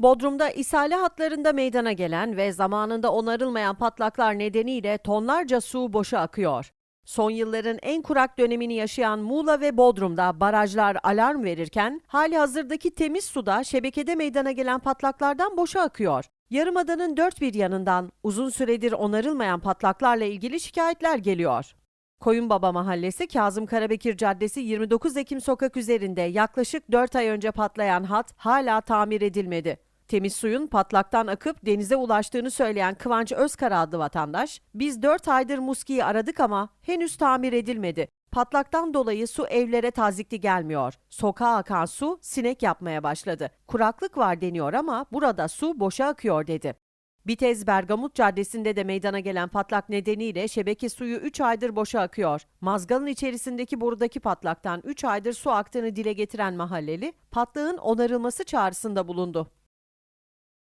Bodrum'da isale hatlarında meydana gelen ve zamanında onarılmayan patlaklar nedeniyle tonlarca su boşa akıyor. Son yılların en kurak dönemini yaşayan Muğla ve Bodrum'da barajlar alarm verirken hali hazırdaki temiz suda şebekede meydana gelen patlaklardan boşa akıyor. Yarımada'nın dört bir yanından uzun süredir onarılmayan patlaklarla ilgili şikayetler geliyor. Koyunbaba Mahallesi Kazım Karabekir Caddesi 29 Ekim sokak üzerinde yaklaşık 4 ay önce patlayan hat hala tamir edilmedi. Temiz suyun patlaktan akıp denize ulaştığını söyleyen Kıvanç Özkara adlı vatandaş, biz 4 aydır Muski'yi aradık ama henüz tamir edilmedi. Patlaktan dolayı su evlere tazikli gelmiyor. Sokağa akan su sinek yapmaya başladı. Kuraklık var deniyor ama burada su boşa akıyor dedi. Bitez Bergamut Caddesi'nde de meydana gelen patlak nedeniyle şebeke suyu 3 aydır boşa akıyor. Mazgalın içerisindeki borudaki patlaktan 3 aydır su aktığını dile getiren mahalleli, patlağın onarılması çağrısında bulundu.